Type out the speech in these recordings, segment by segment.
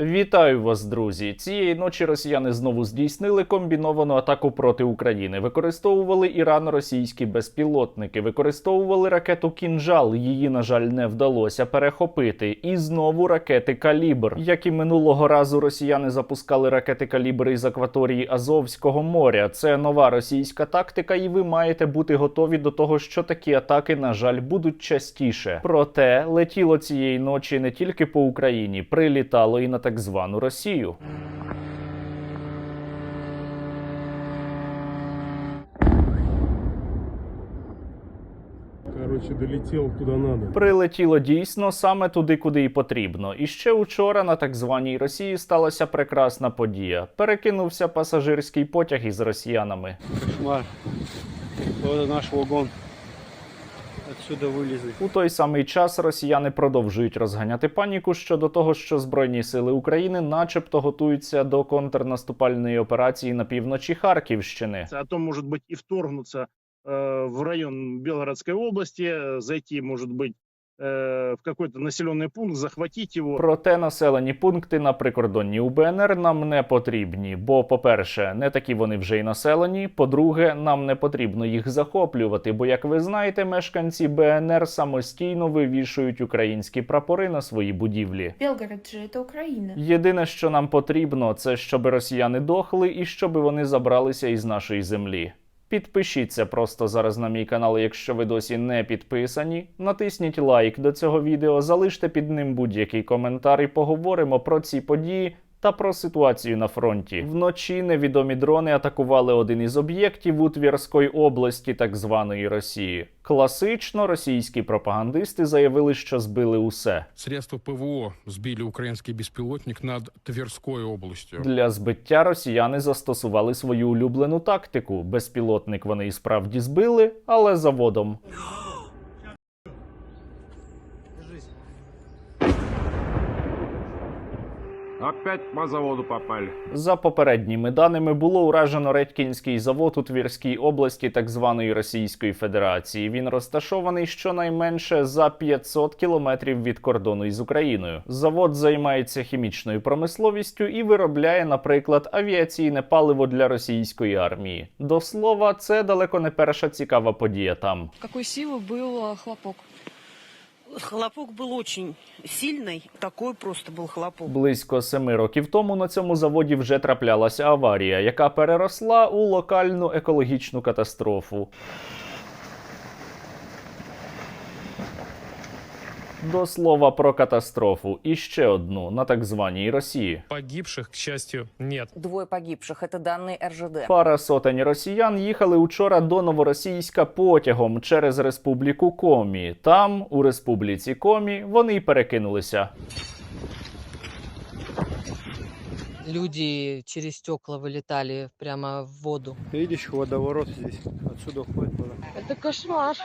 Вітаю вас, друзі! Цієї ночі росіяни знову здійснили комбіновану атаку проти України. Використовували ірано-російські безпілотники, використовували ракету Кінжал. Її, на жаль, не вдалося перехопити. І знову ракети Калібр. Як і минулого разу, росіяни запускали ракети Калібр із акваторії Азовського моря. Це нова російська тактика, і ви маєте бути готові до того, що такі атаки, на жаль, будуть частіше. Проте летіло цієї ночі не тільки по Україні, прилітало і на так звану Росію. Короче, долетел куда надо. Прилетіло дійсно саме туди, куди і потрібно. І ще учора на так званій Росії сталася прекрасна подія. Перекинувся пасажирський потяг із росіянами. Кошмар. Вот наш вагон Отсюда вылезли. У той самий час росіяни продовжують розганяти паніку щодо того, що збройні сили України, начебто, готуються до контрнаступальної операції на півночі Харківщини. а то, может быть, и вторгнуться э, в район Белгородской области, э, зайти, может быть, э, в какой-то населенный пункт, захватить его. Проте населені пункти на прикордонні УБНР нам не потрібні. Бо, по-перше, не такі вони вже й населені. По-друге, нам не потрібно їх захоплювати. Бо, як ви знаєте, мешканці БНР самостійно вивішують українські прапори на свої будівлі. Белгород же это Украина. Єдине, що нам потрібно, це щоб росіяни дохли і щоб вони забралися із нашої землі. Підпишіться просто зараз на мій канал, якщо ви досі не підписані. Натисніть лайк до цього відео, залиште під ним будь-який коментар і поговоримо про ці події. Та про ситуацію на фронті вночі невідомі дрони атакували один із об'єктів у Тверської області, так званої Росії. Класично російські пропагандисти заявили, що збили усе. Средства ПВО сбили украинский беспилотник над Тверской областью. Для збиття росіяни застосували свою улюблену тактику. Безпілотник вони і справді збили, але заводом. Опять по заводу попали. За попередніми даними було уражено Редькінський завод у Твірській області так званої Російської Федерації. Він розташований щонайменше за 500 кілометрів від кордону із Україною. Завод займається хімічною промисловістю і виробляє, наприклад, авіаційне паливо для російської армії. До слова, це далеко не перша цікава подія там. Какой силы был э, хлопок? Хлопок был очень сильный, такой просто был хлопок. Близько семи років тому на цьому заводі вже траплялася аварія, яка переросла у локальну екологічну катастрофу. До слова про катастрофу і ще одну на так званій Росії. Погибших, к счастью, нет. Двое погибших, это данные РЖД. Пара сотень росіян їхали учора до Новоросійська потягом через республіку Комі. Там, у республіці Комі, вони й перекинулися. Люди через стекла вылетали прямо в воду. Видишь, водоворот здесь. Отсюда уходит вода. Это кошмар.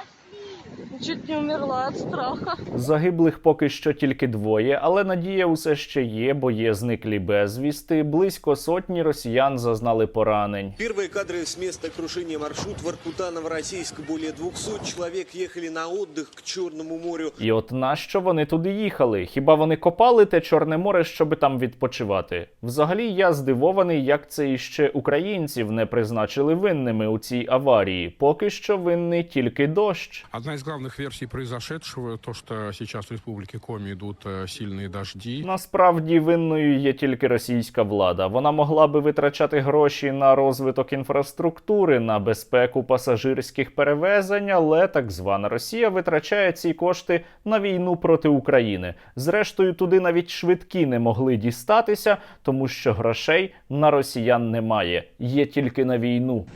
Чуть не умерла от страха. Загиблих поки що тільки двоє, але надія усе ще є, бо є зниклі безвісти. Близько сотні росіян зазнали поранень. Первые кадры с места крушения маршрут Воркута-Новороссийск. Более 200 человек ехали на отдых к Черному морю. І от нащо вони туди їхали? Хіба вони копали те Чорне море, щоби там відпочивати? Взагалі, я здивований, як це іще українців не призначили винними у цій аварії. Поки що винний тільки дощ. Одна из главных версий произошедшего, то, что сейчас в республике Коми идут э, сильные дожди. Насправді винною є тільки російська влада. Вона могла би витрачати гроші на розвиток інфраструктури, на безпеку пасажирських перевезень, але так звана Росія витрачає ці кошти на війну проти України. Зрештою, туди навіть швидкі не могли дістатися, тому що грошей на росіян немає. Є тільки на війну.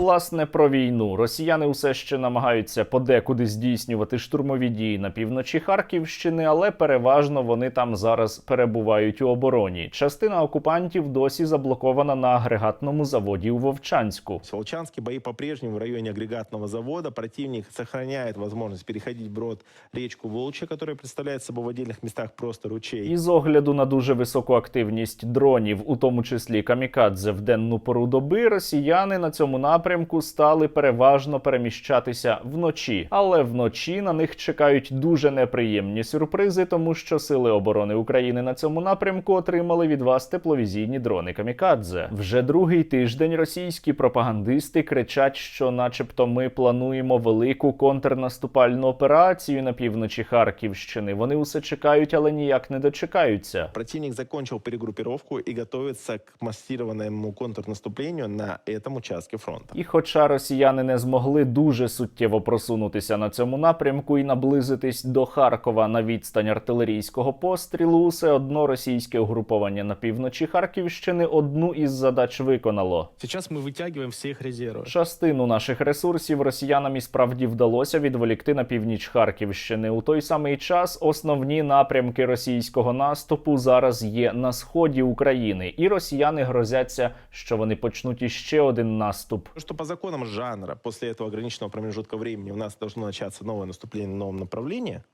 Власне, про війну росіяни усе ще намагаються подекуди здійснювати штурмові дії на півночі Харківщини, але переважно вони там зараз перебувають у обороні. Частина окупантів досі заблокована на агрегатному заводі у Вовчанську. Волчанский бои по-прежнему в районе агрегатного завода. Противник сохраняет возможность переходить брод речку Волча, которая представляет собой в отдельных местах просто ручей. І з огляду на дуже високу активність дронів, у тому числі камікадзе в денну пору доби, росіяни на цьому напрямку напрямку стали переважно переміщатися вночі, але вночі на них чекають дуже неприємні сюрпризи, тому що сили оборони України на цьому напрямку отримали від вас тепловізійні дрони Камікадзе. Вже другий тиждень російські пропагандисти кричать, що, начебто, ми плануємо велику контрнаступальну операцію на півночі Харківщини. Вони усе чекають, але ніяк не дочекаються. Противник закончил перегруппировку и готовится к массированному контрнаступлению на этом участке фронта. І хоча росіяни не змогли дуже суттєво просунутися на цьому напрямку і наблизитись до Харкова на відстань артилерійського пострілу, усе одно російське угруповання на півночі Харківщини одну із задач виконало. Сейчас мы вытягиваем все их резервы. Частину наших ресурсів росіянам і справді вдалося відволікти на північ Харківщини. У той самий час основні напрямки російського наступу зараз є на сході України, і росіяни грозяться, що вони почнуть іще один наступ. Что по законам жанра после этого ограниченного промежутка времени у нас должно начаться новое наступление на новом направлении,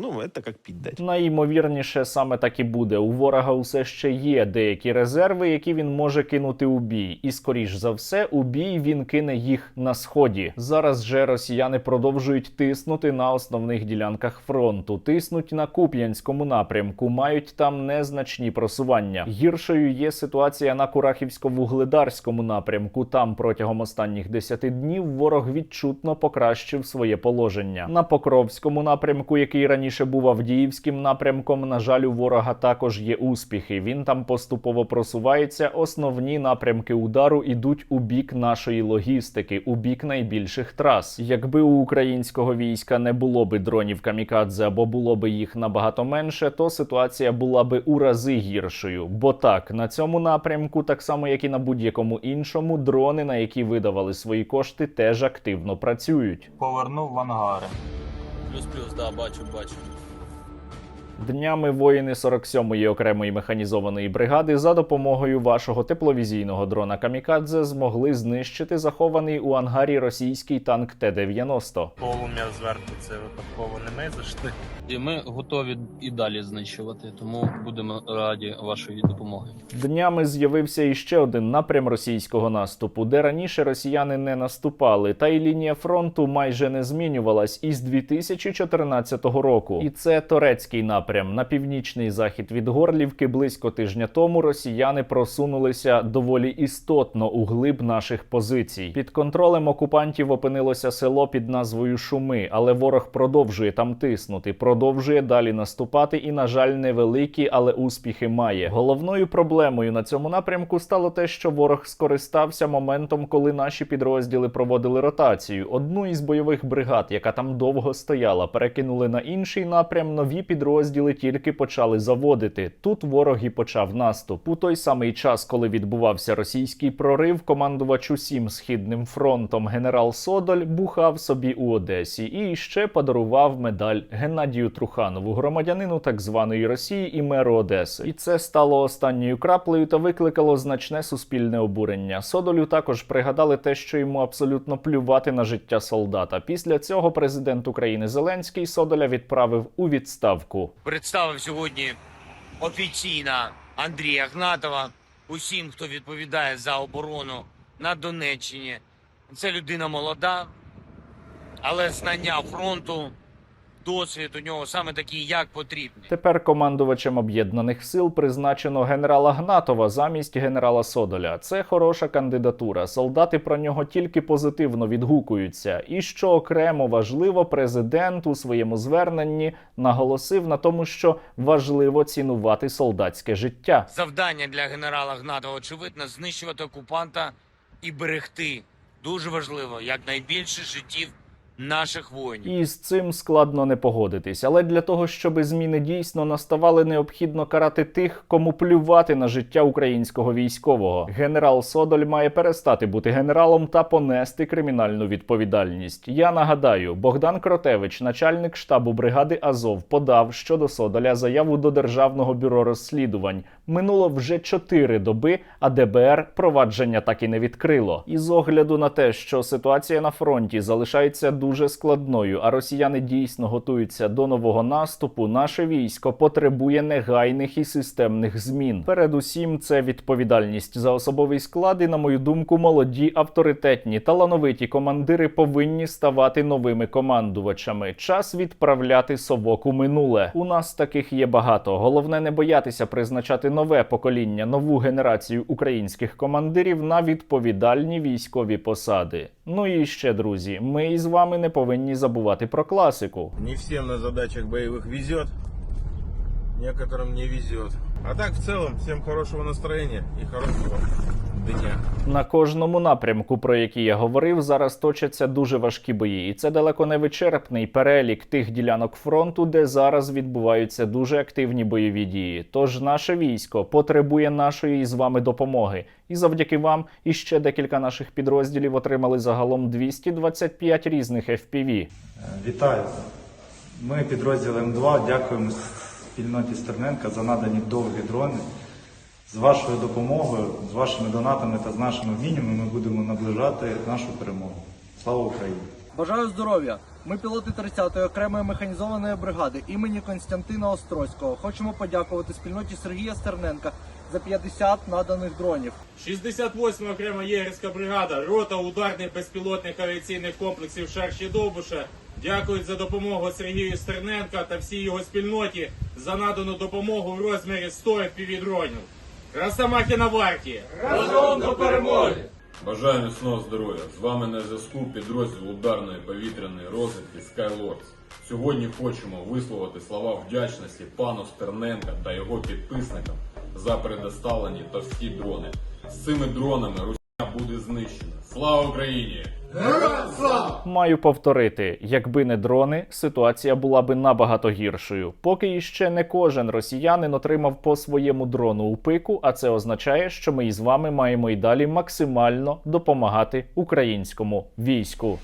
ну, это как пить дать. Найімовірніше, саме так і буде. У ворога усе ще є деякі резерви, які він може кинути у бій, і скоріш за все, у бій він кине їх на сході. Зараз же росіяни продовжують тиснути на основних ділянках фронту, тиснуть на Куп'янському напрямку, мають там незначні просування. Гіршою є ситуація на Курахівсько-вугледарському напрямку. Там протягом останніх 10 днів ворог відчутно покращив своє положення. На Покровському напрямку, який раніше був Авдіївським напрямком, на жаль, у ворога також є успіхи. Він там поступово просувається. Основні напрямки удару ідуть у бік нашої логістики, у бік найбільших трас. Якби у українського війська не було би дронів камікадзе або було би їх набагато менше, то ситуація була би у рази гіршою. Бо так на цьому напрямку, так само як і на будь-якому іншому, дрони, на які видавали свої кошти, теж активно працюють. Повернув в ангари. Плюс-плюс, да, бачу, бачу. Днями воїни 47-ї окремої механізованої бригади за допомогою вашого тепловізійного дрона Камікадзе змогли знищити захований у ангарі російський танк Т-90. Полум'я зверху це випадково не ми зайшли. І ми готові і далі знищувати, тому будемо раді вашої допомоги. Днями з'явився іще один напрям російського наступу, де раніше росіяни не наступали, та й лінія фронту майже не змінювалась із 2014 року. І це турецький напрям на північний захід від Горлівки. Близько тижня тому росіяни просунулися доволі істотно у глиб наших позицій. Під контролем окупантів опинилося село під назвою Шуми, але ворог продовжує там тиснути, продовжує далі наступати, і, на жаль, невеликі, але успіхи має. Головною проблемою на цьому напрямку стало те, що ворог скористався моментом, коли наші підрозділи проводили ротацію. Одну із бойових бригад, яка там довго стояла, перекинули на інший напрям. Нові підрозділи тільки почали заводити. Тут ворог і почав наступ. У той самий час, коли відбувався російський прорив, командувач усім східним фронтом генерал Содоль бухав собі у Одесі і ще подарував медаль Геннадію Труханову, громадянину так званої Росії і меру Одеси. І це стало останньою краплею та викликало значне суспільне обурення. Содолю також пригадали те, що йому абсолютно плювати на життя солдата. Після цього президент України Зеленський Содоля відправив у відставку. Представив сьогодні офіційно Андрія Гнатова усім, хто відповідає за оборону на Донеччині. Це людина молода, але знання фронту, досвід у нього саме такий, як потрібний. Тепер командувачем об'єднаних сил призначено генерала Гнатова замість генерала Содоля. Це хороша кандидатура. Солдати про нього тільки позитивно відгукуються. І що окремо важливо, президент у своєму зверненні наголосив на тому, що важливо цінувати солдатське життя. Завдання для генерала Гнатова, очевидно, знищувати окупанта і берегти. Дуже важливо, якнайбільше життів наших воїнів. І з цим складно не погодитись. Але для того, щоб зміни дійсно наставали, необхідно карати тих, кому плювати на життя українського військового. Генерал Содоль має перестати бути генералом та понести кримінальну відповідальність. Я нагадаю, Богдан Кротевич, начальник штабу бригади Азов, подав щодо Содоля заяву до Державного бюро розслідувань. Минуло вже чотири доби, а ДБР провадження так і не відкрило. І з огляду на те, що ситуація на фронті залишається дуже складною, а росіяни дійсно готуються до нового наступу, наше військо потребує негайних і системних змін. Передусім, це відповідальність за особовий склад. І на мою думку, молоді, авторитетні, талановиті командири повинні ставати новими командувачами. Час відправляти совок у минуле. У нас таких є багато. Головне не боятися призначати нове покоління, нову генерацію українських командирів на відповідальні військові посади. Ну і ще, друзі, ми із вами не повинні забувати про класику. Не всем на задачах боевых везет, некоторым не везет. А так, в целом, всем хорошего настроения и хорошего дня. На кожному напрямку, про який я говорив, зараз точаться дуже важкі бої, і це далеко не вичерпний перелік тих ділянок фронту, де зараз відбуваються дуже активні бойові дії. Тож наше військо потребує нашої з вами допомоги, і завдяки вам іще декілька наших підрозділів отримали загалом 225 різних FPV. Вітаю! Ми підрозділ М2 дякуємо спільноті Стерненка за надані довгі дрони. З вашою допомогою, з вашими донатами та з нашими вміннями ми будемо наближати нашу перемогу. Слава Україні! Бажаю здоров'я! Ми пілоти 30-ї окремої механізованої бригади імені Константина Острозького. Хочемо подякувати спільноті Сергія Стерненка за 50 наданих дронів. 68 окрема єгерська бригада, рота ударних безпілотних авіаційних комплексів Шерші Довбуша дякують за допомогу Сергію Стерненка та всій його спільноті за надану допомогу в розмірі 100 FPV-дронів. Росомахи на варті! Разом до перемоги! Бажаю міцного здоров'я. З вами на зв'язку підрозділ ударної повітряної розвідки Skylords. Сьогодні хочемо висловити слова вдячності пану Стерненка та його підписникам за предоставлені товсті дрони. З цими дронами Русня буде знищена. Слава Україні! Маю повторити, якби не дрони, ситуація була би набагато гіршою. Поки іще не кожен росіянин отримав по своєму дрону у пику, а це означає, що ми із вами маємо й далі максимально допомагати українському війську.